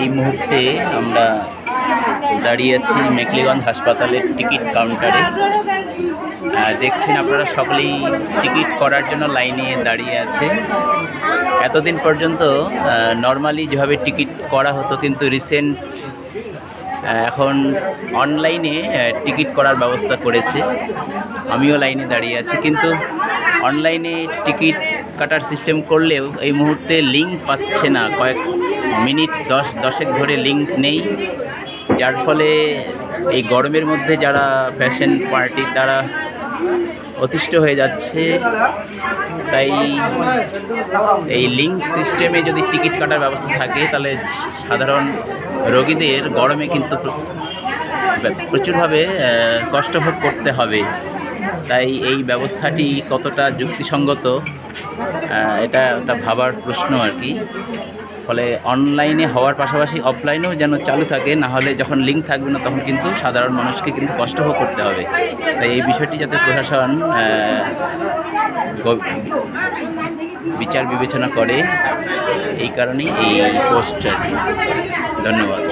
এই মুহূর্তে আমরা দাঁড়িয়ে আছি মেকলিগঞ্জ হাসপাতালের টিকিট কাউন্টারে। দেখছেন আপনারা সকলেই টিকিট করার জন্য লাইনে দাঁড়িয়ে আছে। এতদিন পর্যন্ত নর্মালি যেভাবে টিকিট করা হতো, কিন্তু রিসেন্ট এখন অনলাইনে টিকিট করার ব্যবস্থা করেছে। আমিও লাইনে দাঁড়িয়ে আছি, কিন্তু অনলাইনে টিকিট কাটার সিস্টেম করলেও এই মুহূর্তে লিঙ্ক পাচ্ছে না। কয়েক মিনিট দশ দশেক ধরে লিঙ্ক নেই। যার ফলে এই গরমের মধ্যে যারা ফ্যাশন পার্টি তারা অতিষ্ঠ হয়ে যাচ্ছে। তাই এই লিঙ্ক সিস্টেমে যদি টিকিট কাটার ব্যবস্থা থাকে তাহলে সাধারণ রোগীদের গরমে কিন্তু প্রচুরভাবে আহ, কষ্ট ভোগ করতে হবে। তাই এই ব্যবস্থাটি কতটা যুক্তিসঙ্গত এটা একটা ভাবার প্রশ্ন আর কি। ফলে অনলাইনে হওয়ার পাশাপাশি অফলাইনেও যেন চালু থাকে, না হলে যখন লিঙ্ক থাকবে না, তখন কিন্তু সাধারণ মানুষকে কিন্তু কষ্ট করতে হবে। তাই এই বিষয়টি যাতে প্রশাসন বিচার বিবেচনা করে, এই কারণেই এই পোস্টার ধন্যবাদ।